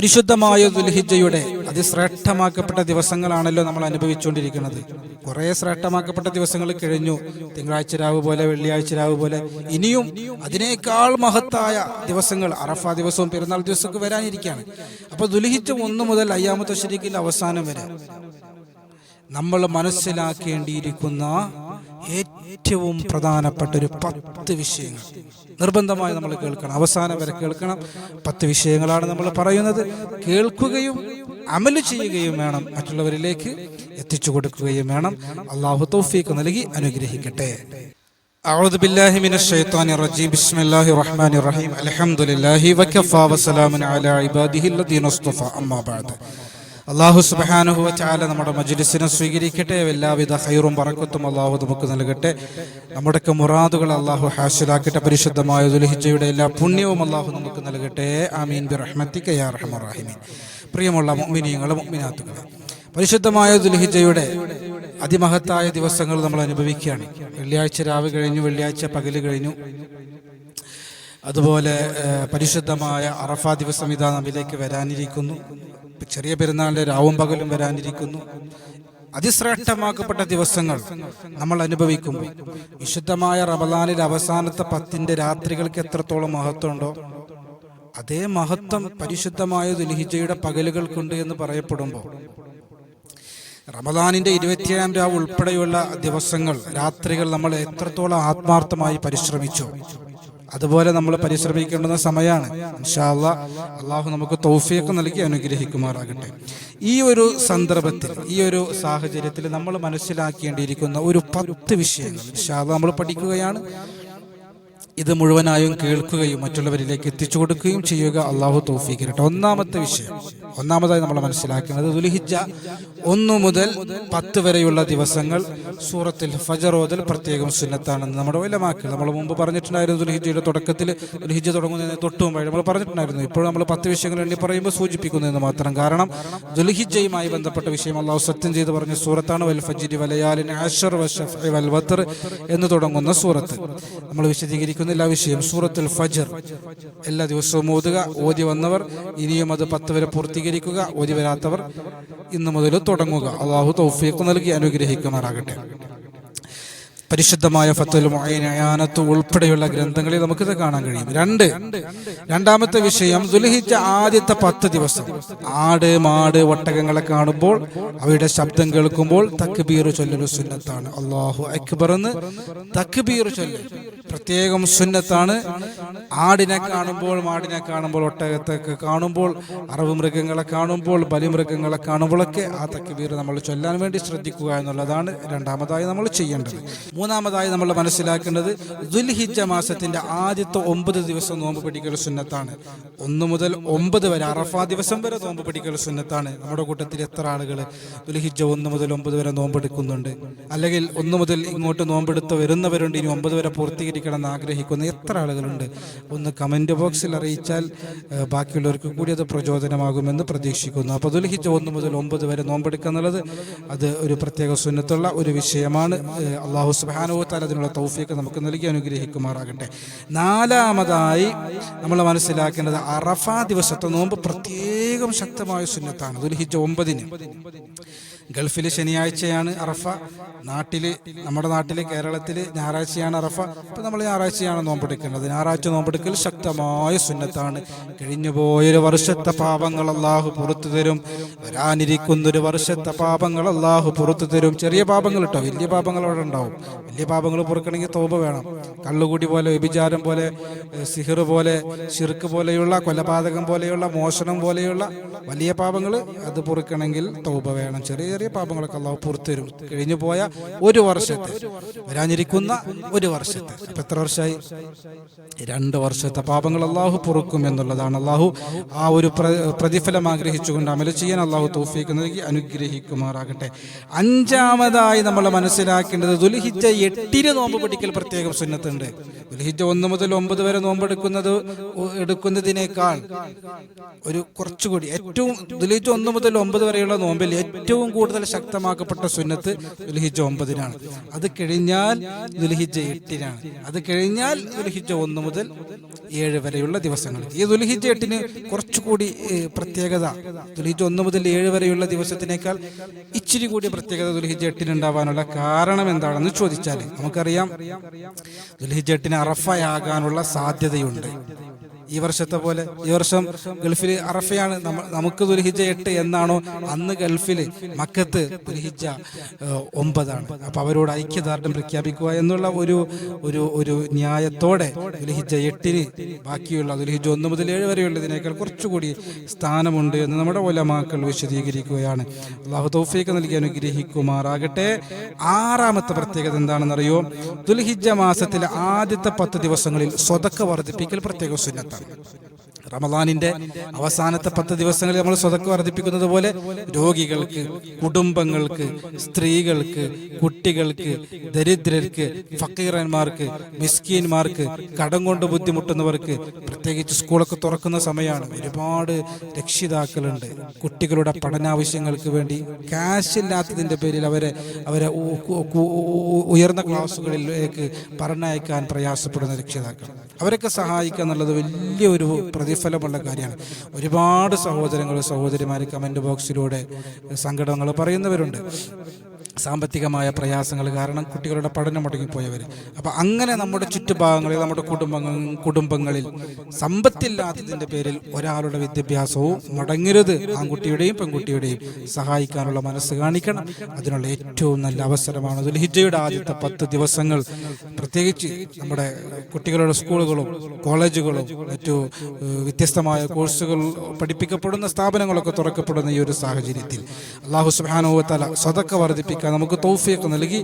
പരിശുദ്ധമായ ദുൽഹിജയുടെ അതിശ്രേഷ്ഠമാക്കപ്പെട്ട ദിവസങ്ങളാണല്ലോ നമ്മൾ അനുഭവിച്ചുകൊണ്ടിരിക്കുന്നത്. കുറേ ശ്രേഷ്ഠമാക്കപ്പെട്ട ദിവസങ്ങൾ കഴിഞ്ഞു. തിങ്കളാഴ്ച രാവ് പോലെ വെള്ളിയാഴ്ച രാവ് പോലെ. ഇനിയും അതിനേക്കാൾ മഹത്തായ ദിവസങ്ങൾ അറഫ ദിവസവും പെരുന്നാൾ ദിവസമൊക്കെ വരാനിരിക്കുകയാണ്. അപ്പോൾ ദുൽഹിജ ഒന്ന് മുതൽ അയ്യാമത്തെ ശരിക്കും അവസാനം വരെ നമ്മൾ മനസ്സിലാക്കേണ്ടിയിരിക്കുന്ന ഏറ്റവും പ്രധാനപ്പെട്ട ഒരു പത്ത് വിഷയങ്ങൾ നിർബന്ധമായി നമ്മൾ കേൾക്കണം അവസാനം വരെ കേൾക്കണം പത്ത് വിഷയങ്ങളാണ് നമ്മൾ പറയുന്നത് കേൾക്കുകയും അമല് ചെയ്യുകയും വേണം മറ്റുള്ളവരിലേക്ക് എത്തിച്ചു കൊടുക്കുകയും വേണം അള്ളാഹു തൗഫീഖ് നൽകി അനുഗ്രഹിക്കട്ടെ أعوذ بالله من الشيطان الرجيم بسم الله الرحمن الرحيم الحمد لله وكفى وسلام على عباده الذين اصطفى أما بعد അള്ളാഹു സുബാനുഹുവ ചാല നമ്മുടെ മജ്ലിസിനെ സ്വീകരിക്കട്ടെ എല്ലാവിധ ഹൈറും പറക്കത്തും അള്ളാഹു നമുക്ക് നൽകട്ടെ. നമ്മുടെ മുറാദുകൾ അള്ളാഹു ഹാസിലാക്കട്ടെ പരിശുദ്ധമായ ദുൽഹിജയുടെ എല്ലാ പുണ്യവും അള്ളാഹു നമുക്ക് നൽകട്ടെ. ആമീൻ. ബി റഹ്മത്തിക യാ പ്രിയമുള്ള മുഅ്മിനീങ്ങളെ മുഅ്മിനാത്തുകളെ പരിശുദ്ധമായ ദുൽഹിജയുടെ അതിമഹത്തായ ദിവസങ്ങൾ നമ്മൾ അനുഭവിക്കുകയാണ്. വെള്ളിയാഴ്ച രാവ് കഴിഞ്ഞു വെള്ളിയാഴ്ച പകൽ കഴിഞ്ഞു. അതുപോലെ പരിശുദ്ധമായ അറഫ ദിവസം ഇതാ നമ്മിലേക്ക് വരാനിരിക്കുന്നു. ചെറിയ പെരുന്നാളിന്റെ രാവും പകലും വരാനിരിക്കുന്നു. അതിശ്രേഷ്ഠമാക്കപ്പെട്ട ദിവസങ്ങൾ നമ്മൾ അനുഭവിക്കുമ്പോൾ വിശുദ്ധമായ റമദാനിൽ അവസാനത്തെ പത്തിന്റെ രാത്രികൾക്ക് എത്രത്തോളം മഹത്വമുണ്ടോ അതേ മഹത്വം പരിശുദ്ധമായ ദുൽഹിജയുടെ പകലുകൾക്കുണ്ട് എന്ന് പറയപ്പെടുമ്പോൾ റമദാനിന്റെ ഇരുപത്തിയേഴാം രാവ് ഉൾപ്പെടെയുള്ള ദിവസങ്ങൾ രാത്രികൾ നമ്മൾ എത്രത്തോളം ആത്മാർത്ഥമായി പരിശ്രമിച്ചു അതുപോലെ നമ്മൾ പരിശ്രമിക്കേണ്ടുന്ന സമയമാണ് ഇൻഷാല്ല അള്ളാഹു നമുക്ക് തൗഫീഖ് നൽകി അനുഗ്രഹിക്കുമാറാകട്ടെ. ഈ ഒരു സന്ദർഭത്തിൽ ഈ ഒരു സാഹചര്യത്തിൽ നമ്മൾ മനസ്സിലാക്കേണ്ടിയിരിക്കുന്ന ഒരു പത്ത് വിഷയങ്ങൾ ഇൻഷാല്ല നമ്മൾ പഠിക്കുകയാണ്. ഇത് മുഴുവനായും കേൾക്കുകയും മറ്റുള്ളവരിലേക്ക് എത്തിച്ചു കൊടുക്കുകയും ചെയ്യുക അള്ളാഹു തൗഫീഖിരട്ടെ ഒന്നാമത്തെ വിഷയം ഒന്നാമതായി നമ്മൾ മനസ്സിലാക്കുന്നത് ദുലിഹിജ ഒന്നു മുതൽ പത്ത് വരെയുള്ള ദിവസങ്ങൾ സൂറത്തിൽ ഫജറോദൽ പ്രത്യേകം സുന്നത്താണെന്ന് നമ്മുടെ വലമാക്കി നമ്മൾ മുമ്പ് പറഞ്ഞിട്ടുണ്ടായിരുന്നു ദുൽഹിജയുടെ തുടക്കത്തിൽ. ദുൽഹിജ തുടങ്ങുന്നതിന് തൊട്ട് നമ്മൾ പറഞ്ഞിട്ടുണ്ടായിരുന്നു. ഇപ്പോൾ നമ്മൾ പത്ത് വിഷയങ്ങൾ എണ്ണി പറയുമ്പോൾ സൂചിപ്പിക്കുന്നതെന്ന് മാത്രം. കാരണം ദുൽഹിജയുമായി ബന്ധപ്പെട്ട വിഷയം അള്ളാഹു സത്യം ചെയ്ത് പറഞ്ഞ സൂറത്താണ് വൽ ഫജിരി വലയാലിൻ ആഷർ വൽ വത്തർ എന്ന് തുടങ്ങുന്ന സൂറത്ത്. നമ്മൾ വിശദീകരിക്കുന്നില്ല ആ വിഷയം സൂറത്തുൽ ഫജർ. എല്ലാ ദിവസവും ഓതുക ഓതി വന്നവർ ഇനിയും അത് പത്ത് വരെ പൂർത്തീകരിക്കുക ഓതി വരാത്തവർ ഇന്ന് മുതൽ തുടങ്ങുക. അള്ളാഹു തൗഫീഖ് നൽകി അനുഗ്രഹിക്കുമാറാകട്ടെ. പരിശുദ്ധമായ ഫത്തുൽ മുഅയ്യാനത്ത് ഉൾപ്പെടെയുള്ള ഗ്രന്ഥങ്ങളിൽ നമുക്കിത് കാണാൻ കഴിയും. രണ്ട് രണ്ടാമത്തെ വിഷയം ദുൽഹിജ ആദ്യത്തെ പത്ത് ദിവസം. ആട് മാട് ഒട്ടകങ്ങളെ കാണുമ്പോൾ അവയുടെ ശബ്ദം കേൾക്കുമ്പോൾ തക്ബീർ ചൊല്ലൽ സുന്നത്താണ്. അള്ളാഹു അക്ബർ എന്ന് തക്ബീർ ചൊല്ലൽ. പ്രത്യേകം സുന്നത്താണ്. ആടിനെ കാണുമ്പോൾ മാടിനെ കാണുമ്പോൾ ഒട്ടകത്തൊക്കെ കാണുമ്പോൾ അറവ് മൃഗങ്ങളെ കാണുമ്പോൾ ബലിമൃഗങ്ങളെ കാണുമ്പോഴൊക്കെ ആ തക്ബീർ നമ്മൾ ചൊല്ലാൻ വേണ്ടി ശ്രദ്ധിക്കുക എന്നുള്ളതാണ് രണ്ടാമതായി നമ്മൾ ചെയ്യേണ്ടത്. മൂന്നാമതായി നമ്മൾ മനസ്സിലാക്കേണ്ടത് ദുൽഹിജ മാസത്തിന്റെ ആദ്യത്തെ ഒമ്പത് ദിവസം നോമ്പ് പിടിക്കൽ സുന്നത്താണ്. ഒന്ന് മുതൽ ഒമ്പത് വരെ അറഫ ദിവസം വരെ നോമ്പ് പിടിക്കൽ സുന്നത്താണ്. നമ്മുടെ കൂട്ടത്തിൽ എത്ര ആളുകൾ ദുൽഹിജ ഒന്ന് മുതൽ ഒമ്പത് വരെ നോമ്പെടുക്കുന്നുണ്ട്. അല്ലെങ്കിൽ ഒന്ന് മുതൽ ഇങ്ങോട്ട് നോമ്പെടുത്ത് വരുന്നവരുണ്ട്. ഇനി ഒമ്പത് വരെ പൂർത്തീകരിക്കണം എന്ന് ആഗ്രഹിക്കുന്ന എത്ര ആളുകളുണ്ട്? ഒന്ന് കമന്റ് ബോക്സിൽ അറിയിച്ചാൽ ബാക്കിയുള്ളവർക്ക് കൂടി അത് പ്രചോദനമാകുമെന്ന് പ്രതീക്ഷിക്കുന്നു. അപ്പോൾ ദുൽഹിജ ഒന്ന് മുതൽ ഒമ്പത് വരെ നോമ്പെടുക്കുക എന്നുള്ളത് അത് ഒരു പ്രത്യേക സുന്നത്തുള്ള ഒരു വിഷയമാണ്. അള്ളാഹു സുബാനുവത്താൽ അതിനുള്ള തൗഫിയൊക്കെ നമുക്ക് നൽകി അനുഗ്രഹിക്കുമാറാകട്ടെ. നാലാമതായി നമ്മൾ മനസ്സിലാക്കേണ്ടത് അറഫ ദിവസത്തെ നോമ്പ് പ്രത്യേകം ശക്തമായ സുന്നത്താണ്. ദുൽഹിജ ഒമ്പതിന്. ഗൾഫിൽ ശനിയാഴ്ചയാണ് അറഫ. നാട്ടിൽ നമ്മുടെ നാട്ടിൽ കേരളത്തിൽ ഞായറാഴ്ചയാണ് അറഫ. അപ്പം നമ്മൾ ഞായറാഴ്ചയാണ് നോമ്പെടുക്കേണ്ടത് ഞായറാഴ്ച നോമ്പെടുക്കൽ ശക്തമായ സുന്നത്താണ്. കഴിഞ്ഞുപോയൊരു വർഷത്തെ പാപങ്ങൾ അള്ളാഹു പുറത്തു തരും. വരാനിരിക്കുന്ന ഒരു വർഷത്തെ പാപങ്ങൾ അള്ളാഹു പുറത്തു തരും. ചെറിയ പാപങ്ങൾ കേട്ടോ വലിയ പാപങ്ങൾ അവിടെ ഉണ്ടാവും. വലിയ പാപങ്ങൾ പുറക്കണമെങ്കിൽ തോപ വേണം. കള്ളുകൂടി പോലെ വ്യഭിചാരം പോലെ സിഹിർ പോലെ ഷിർക്ക് പോലെയുള്ള കൊലപാതകം പോലെയുള്ള മോഷണം പോലെയുള്ള വലിയ പാപങ്ങൾ അത് പൊറുക്കണമെങ്കിൽ തോപ വേണം. ചെറിയ ചെറിയ പാപങ്ങളൊക്കെ അള്ളാഹു പുറത്തു തരും കഴിഞ്ഞു പോയ ഒരു വർഷത്തെ വരാനിരിക്കുന്ന ഒരു വർഷത്തെ. അപ്പൊ എത്ര വർഷമായി? രണ്ട് വർഷത്തെ പാപങ്ങൾ അള്ളാഹു പൊറുക്കും എന്നുള്ളതാണ്. അള്ളാഹു ആ ഒരു പ്രതിഫലം ആഗ്രഹിച്ചുകൊണ്ട് അമല ചെയ്യാൻ അള്ളാഹു തോഫിക്ക് നൽകി അനുഗ്രഹിക്കുമാറാകട്ടെ. അഞ്ചാമതായി നമ്മൾ മനസ്സിലാക്കേണ്ടത് ദുൽഹിജ എട്ടിന് നോമ്പ് പിടിക്കൽ പ്രത്യേകം സുന്നത്തുണ്ട്. ദുൽഹിജ ഒന്ന് മുതൽ ഒമ്പത് വരെ നോമ്പെടുക്കുന്നത് എടുക്കുന്നതിനേക്കാൾ ഒരു കുറച്ചുകൂടി. ഏറ്റവും ദുൽഹിജ ഒന്ന് മുതൽ ഒമ്പത് വരെയുള്ള നോമ്പിൽ ഏറ്റവും കൂടുതൽ ശക്തമാക്കപ്പെട്ട സുന്നത്ത് ദുൽഹിജ ഒമ്പതിനാണ്. അത് കഴിഞ്ഞാൽ ദുൽഹിജ എട്ടിനാണ്. അത് കഴിഞ്ഞാൽ ദുൽഹിജ ഒന്ന് മുതൽ ഏഴ് വരെയുള്ള ദിവസങ്ങൾ. ഈ ദുൽഹിജ എട്ടിന് കുറച്ചുകൂടി പ്രത്യേകത. ദുൽഹിജ ഒന്ന് മുതൽ ഏഴ് വരെയുള്ള ദിവസത്തിനേക്കാൾ ഇച്ചിരി കൂടി പ്രത്യേകത ദുൽഹിജ എട്ടിന് ഉണ്ടാവാനുള്ള കാരണം എന്താണെന്ന് ചോദിച്ചാൽ നമുക്കറിയാം. ദുൽഹിജ എട്ടിന് അറഫയാകാനുള്ള സാധ്യതയുണ്ട്. ഈ വർഷത്തെ പോലെ ഈ വർഷം ഗൾഫിൽ അറഫയാണ് നമുക്ക് ദുരിഹിജ എട്ട് എന്നാണോ അന്ന് ഗൾഫിൽ മക്കത്ത് ദുരിഹിജ ഒമ്പതാണ്. അപ്പൊ അവരോട് ഐക്യദാർഢ്യം പ്രഖ്യാപിക്കുക എന്നുള്ള ഒരു ഒരു ഒരു ന്യായത്തോടെ ദുൽഹിജ എട്ടിന് ബാക്കിയുള്ള ദുൽഹിജ ഒന്ന് മുതൽ ഏഴ് വരെയുള്ളതിനേക്കാൾ കുറച്ചുകൂടി സ്ഥാനമുണ്ട് എന്ന് നമ്മുടെ ഒലമാക്കൾ വിശദീകരിക്കുകയാണ്. അള്ളാഹു തൗഫീഖ് നൽകി അനുഗ്രഹിക്കുമാറാകട്ടെ. ആറാമത്തെ പ്രത്യേകത എന്താണെന്നറിയോ? ദുൽഹിജ മാസത്തിലെ ആദ്യത്തെ പത്ത് ദിവസങ്ങളിൽ സ്വതക്ക വർദ്ധിപ്പിക്കൽ പ്രത്യേക സുന്നത്താണ്. റമദാനിന്റെ അവസാനത്തെ പത്ത് ദിവസങ്ങളിൽ നമ്മൾ സ്വതക്ക് വർദ്ധിപ്പിക്കുന്നത് പോലെ രോഗികൾക്ക് കുടുംബങ്ങൾക്ക് സ്ത്രീകൾക്ക് കുട്ടികൾക്ക് ദരിദ്രർക്ക് ഫക്കീറന്മാർക്ക് മിസ്കീന്മാർക്ക് കടം കൊണ്ട് ബുദ്ധിമുട്ടുന്നവർക്ക് പ്രത്യേകിച്ച് സ്കൂളൊക്കെ തുറക്കുന്ന സമയമാണ് ഒരുപാട് രക്ഷിതാക്കളുണ്ട്. കുട്ടികളുടെ പഠനാവശ്യങ്ങൾക്ക് വേണ്ടി ക്യാഷ് ഇല്ലാത്തതിന്റെ പേരിൽ അവരെ അവരെ ഉയർന്ന ക്ലാസ്സുകളിലേക്ക് പറഞ്ഞയക്കാൻ പ്രയാസപ്പെടുന്ന രക്ഷിതാക്കൾ. അവരൊക്കെ സഹായിക്കുക എന്നുള്ളത് വലിയൊരു പ്രതിഫലമുള്ള കാര്യമാണ്. ഒരുപാട് സഹോദരങ്ങൾ സഹോദരിമാർ കമന്റ് ബോക്സിലൂടെ സങ്കടങ്ങൾ പറയുന്നവരുണ്ട്. സാമ്പത്തികമായ പ്രയാസങ്ങൾ കാരണം കുട്ടികളുടെ പഠനം മുടങ്ങിപ്പോയവർ അപ്പം അങ്ങനെ നമ്മുടെ ചുറ്റുഭാഗങ്ങളിൽ നമ്മുടെ കുടുംബങ്ങൾ കുടുംബങ്ങളിൽ സമ്പത്തില്ലാത്തതിന്റെ പേരിൽ ഒരാളുടെ വിദ്യാഭ്യാസവും മുടങ്ങരുത്. ആൺകുട്ടിയുടെയും പെൺകുട്ടിയുടെയും സഹായിക്കാനുള്ള മനസ്സ് കാണിക്കണം. അതിനുള്ള ഏറ്റവും നല്ല അവസരമാണ് ദുൽഹിജയുടെ ആദ്യത്തെ പത്ത് ദിവസങ്ങൾ. പ്രത്യേകിച്ച് നമ്മുടെ കുട്ടികളുടെ സ്കൂളുകളും കോളേജുകളും മറ്റു വ്യത്യസ്തമായ കോഴ്സുകൾ പഠിപ്പിക്കപ്പെടുന്ന സ്ഥാപനങ്ങളൊക്കെ തുറക്കപ്പെടുന്ന ഈ ഒരു സാഹചര്യത്തിൽ. അള്ളാഹു സുബാനുവത്തല സ്വതക്ക വർദ്ധിപ്പിക്കാൻ നമുക്ക് തൗഫിയൊക്കെ നൽകി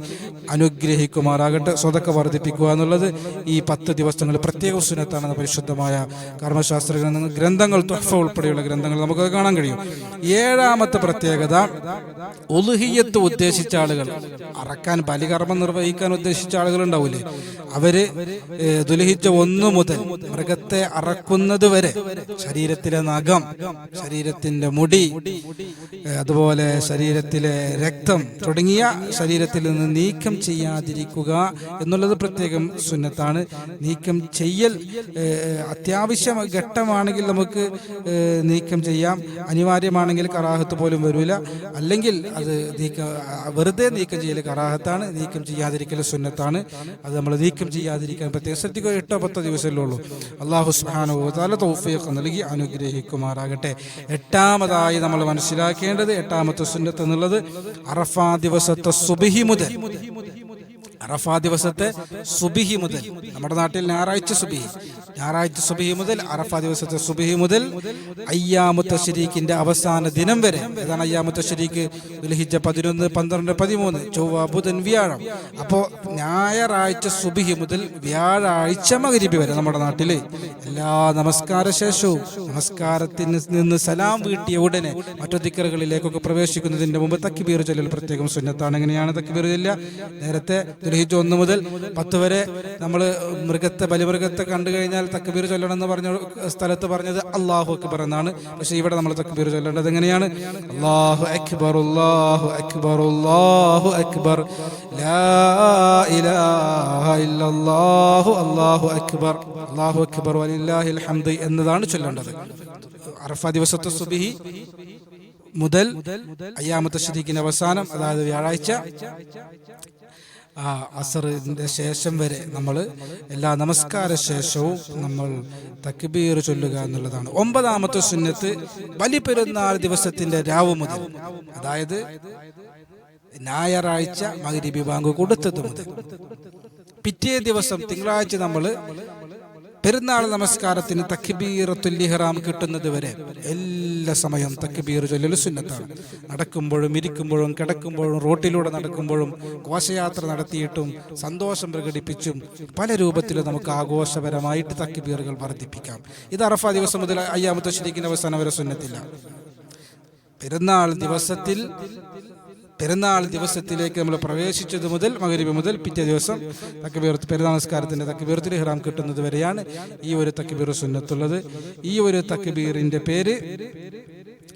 അനുഗ്രഹിക്കുമാറാകട്ടെ. സ്വതക്ക വർദ്ധിപ്പിക്കുക എന്നുള്ളത് ഈ പത്ത് ദിവസങ്ങൾ പ്രത്യേക സുനത്താണെന്ന പരിശുദ്ധമായ കർമ്മശാസ്ത്ര ഗ്രന്ഥങ്ങൾ തൊഹഫ ഉൾപ്പെടെയുള്ള ഗ്രന്ഥങ്ങൾ നമുക്ക് കാണാൻ കഴിയും. ഏഴാമത്തെ പ്രത്യേകത ഒലുഹിയത്ത് ഉദ്ദേശിച്ച ആളുകൾ. അറക്കാൻ ബലികർമ്മം നിർവഹിക്കാൻ ഉദ്ദേശിച്ച ആളുകൾ ഉണ്ടാവൂലേ അവർ ദുലഹിച്ച ഒന്നു മുതൽ മൃഗത്തെ അറക്കുന്നത് വരെ ശരീരത്തിലെ നഖം ശരീരത്തിന്റെ മുടി അതുപോലെ ശരീരത്തിലെ രക്തം തുടങ്ങിയ ശരീരത്തിൽ നിന്ന് നീക്കം ചെയ്യാതിരിക്കുക എന്നുള്ളത് പ്രത്യേകം സുന്നത്താണ്. നീക്കം ചെയ്യൽ അത്യാവശ്യ ഘട്ടമാണെങ്കിൽ നമുക്ക് നീക്കം ചെയ്യാം. അനിവാര്യമാണെങ്കിൽ കറാഹത്ത് പോലും വരൂല. അല്ലെങ്കിൽ അത് നീക്കം വെറുതെ നീക്കം ചെയ്യൽ കറാഹത്താണ്. നീക്കം ചെയ്യാതിരിക്കൽ സുന്നത്താണ്. അത് നമ്മൾ നീക്കം ചെയ്യാതിരിക്കാൻ പ്രത്യേകം ശ്രദ്ധിക്കുക. എട്ടോ പത്തോ ദിവസമല്ലേ ഉള്ളൂ. അള്ളാഹു സുഹാനോ താല തൗഫീഖ് നൽകി അനുഗ്രഹിക്കുമാറാകട്ടെ. എട്ടാമതായി നമ്മൾ മനസ്സിലാക്കേണ്ടത് എട്ടാമത്തെ സുന്നത്ത് എന്നുള്ളത് അറഫാ ദിവസത്തെ സുബിഹി മുതൽ അറഫാ ദിവസത്തെ സുബിഹി മുതൽ. നമ്മുടെ നാട്ടിൽ ഞായറാഴ്ച സുബിഹി. ഞായറാഴ്ച സുബഹി മുതൽ അറഫ ദിവസത്തെ സുബഹി മുതൽ അയ്യാമുത്ത ഷരീഖിന്റെ അവസാന ദിനം വരെ. ഏതാണ് അയ്യാമുത്ത ഷരീഖ് ദുൽഹിജ പതിനൊന്ന് പന്ത്രണ്ട് പതിമൂന്ന് ചൊവ്വ ബുധൻ വ്യാഴം. അപ്പോ ഞായറാഴ്ച സുബഹി മുതൽ വ്യാഴാഴ്ച മകരിബി വരെ നമ്മുടെ നാട്ടിൽ. എല്ലാ നമസ്കാര ശേഷവും നമസ്കാരത്തിന് നിന്ന് സലാം വീട്ടിയ ഉടനെ മറ്റു ദിക്കറുകളിലേക്കൊക്കെ പ്രവേശിക്കുന്നതിന്റെ മുമ്പ് തക്കിബീർ ചൊല്ലൽ പ്രത്യേകം സുന്നത്താണ്. എങ്ങനെയാണ് തക്കിബീർ ചൊല്ല നേരത്തെ ദുൽഹിജ ഒന്ന് മുതൽ പത്ത് വരെ നമ്മൾ മൃഗത്തെ ബലിമൃഗത്തെ കണ്ടു കഴിഞ്ഞാൽ തക്ബീർ ചൊല്ലണം എന്ന് പറഞ്ഞ സ്ഥലത്ത് പറഞ്ഞത് അള്ളാഹു അക്ബർ എന്നാണ്. പക്ഷെ ഇവിടെ നമ്മൾ തക്ബീർ ചൊല്ലേണ്ടത് എങ്ങനെയാണ്? അള്ളാഹു അക്ബർ അള്ളാഹു അക്ബർ അള്ളാഹു അക്ബർ. ഇല്ലല്ലാഹു അല്ലാഹു അക്ബർ. അല്ലാഹു അക്ബർ വലില്ലാഹിൽ ഹംദ് എന്നതാണ് ചൊല്ലേണ്ടത്. അറഫ ദിവസത്തെ സുബിഹി മുതൽ അയ്യാമത്തെ ശരീക്കിന്റെ അവസാനം അതായത് വ്യാഴാഴ്ച. ആ അസറിന്റെ ശേഷം വരെ നമ്മൾ എല്ലാ നമസ്കാര ശേഷവും നമ്മൾ തക്ബീർ ചൊല്ലുക എന്നുള്ളതാണ്. ഒമ്പതാമത്തെ സുന്നത്ത് ബലിപെരുന്നാൾ ദിവസത്തിന്റെ രാവ് മുതൽ അതായത് ഞായറാഴ്ച മകരി ബാങ്ക് കൊടുത്തത് മുതൽ. പിറ്റേ ദിവസം തിങ്കളാഴ്ച നമ്മൾ പെരുന്നാൾ നമസ്കാരത്തിന് തക്ബീറത്തുല്ലിഹറാം കിട്ടുന്നത് വരെ എല്ലാ സമയം തക്കിബീർ ചൊല്ലൽ സുന്നത്താണ്. നടക്കുമ്പോഴും ഇരിക്കുമ്പോഴും കിടക്കുമ്പോഴും റോട്ടിലൂടെ നടക്കുമ്പോഴും ഘോഷയാത്ര നടത്തിയിട്ടും സന്തോഷം പ്രകടിപ്പിച്ചും പല രൂപത്തിൽ നമുക്ക് ആഘോഷപരമായിട്ട് തക്കിബീറുകൾ വർദ്ധിപ്പിക്കാം. ഇത് അറഫ ദിവസം മുതൽ അയ്യാമത്തെ ശരിക്കുന്ന അവസാനം വരെ സുന്നത്തില്ല. പെരുന്നാൾ ദിവസത്തിൽ പെരുന്നാൾ ദിവസത്തിലേക്ക് നമ്മൾ പ്രവേശിച്ചത് മുതൽ മകരിബ് മുതൽ പിറ്റേ ദിവസം തക്കബീർ പെരുന്നാൾ നമസ്കാരത്തിന്റെ തക്കബീർത്തിൽ ഹിറാം കിട്ടുന്നത് വരെയാണ് ഈ ഒരു തക്കബീർ സുന്നത്തുള്ളത്. ഈ ഒരു തക്കബീറിന്റെ പേര്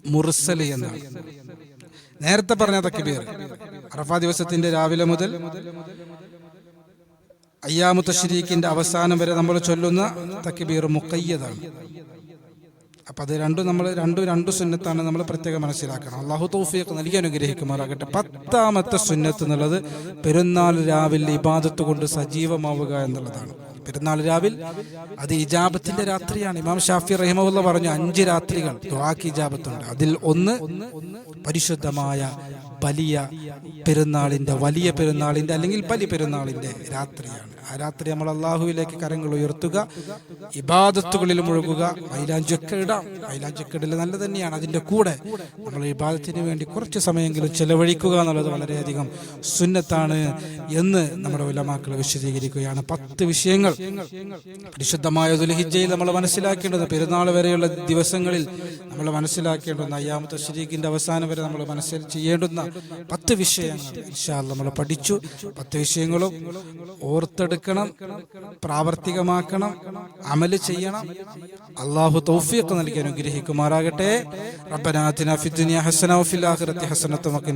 മുർസൽ എന്നാണ്. നേരത്തെ പറഞ്ഞ തക്കബീർ അറഫാ ദിവസത്തിന്റെ രാവിലെ മുതൽ അയ്യാമുത്ത അവസാനം വരെ നമ്മൾ ചൊല്ലുന്ന തക്കബീർ മുക്കയ്യതാണ് അപ്പൊ അത് രണ്ടും നമ്മൾ രണ്ടും രണ്ടു സുന്നത്താണ് നമ്മൾ പ്രത്യേകം മനസ്സിലാക്കണം. അള്ളാഹു തൗഫീഖ് നൽകി അനുഗ്രഹിക്കുമാറാകട്ടെ. പത്താമത്തെ സുന്നത്ത് എന്നുള്ളത് പെരുന്നാൾ രാവിലെ ഇബാദത്ത് കൊണ്ട് സജീവമാവുക എന്നുള്ളതാണ്. പെരുന്നാൾ രാവിൽ അത് ഇജാബത്തിന്റെ രാത്രിയാണ്. ഇമാം ഷാഫി റഹിമുള്ള പറഞ്ഞു അഞ്ച് രാത്രികൾ ദുആക്ക് ഇജാബത്തുണ്ട്. അതിൽ ഒന്ന് പരിശുദ്ധമായ വലിയ പെരുന്നാളിന്റെ വലിയ പെരുന്നാളിന്റെ അല്ലെങ്കിൽ പലി പെരുന്നാളിന്റെ രാത്രിയാണ്. ആ രാത്രി നമ്മൾ അള്ളാഹുവിലേക്ക് കരങ്ങൾ ഉയർത്തുക ഇബാദത്തുകളിൽ മുഴുകുക മൈലാഞ്ചൊക്കെ ഇടാം മൈലാഞ്ചൊക്കെ ഇടൽ നല്ല തന്നെയാണ്. അതിന്റെ കൂടെ നമ്മൾ ഇബാദത്തിന് വേണ്ടി കുറച്ച് സമയമെങ്കിലും ചെലവഴിക്കുക എന്നുള്ളത് വളരെയധികം സുന്നത്താണ് എന്ന് നമ്മുടെ ഉലമാക്കൾ വിശദീകരിക്കുകയാണ്. പത്ത് വിഷയങ്ങൾ പരിശുദ്ധമായ ദുൽഹിജയിൽ നമ്മൾ മനസ്സിലാക്കേണ്ടത്. പെരുന്നാൾ വരെയുള്ള ദിവസങ്ങളിൽ നമ്മൾ മനസ്സിലാക്കേണ്ടുന്ന അയ്യാമത്തെ ശരീഖിന്റെ അവസാനം വരെ നമ്മൾ മനസ്സിൽ ചെയ്യേണ്ടുന്ന പത്ത് വിഷയങ്ങൾ. നമ്മൾ പഠിച്ചു. പത്ത് വിഷയങ്ങളും ഓർത്തെടുക്കണം പ്രാവർത്തികമാക്കണം അമൽ ചെയ്യണം. അള്ളാഹു തൗഫീഖ് നൽകി അനുഗ്രഹിക്കുമാറാകട്ടെ. റബ്ബനാത്തിന ഫിദ്ദുനിയ ഹസന വഫിൽ ആഖിറതി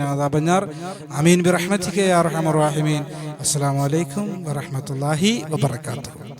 അദാബന്നാർ. ആമീൻ ബിറഹ്മതിക അർഹമർ റഹീമീൻ. അസ്സലാമു അലൈക്കും വറഹ്മത്തുള്ളാഹി വബറകാതുഹു.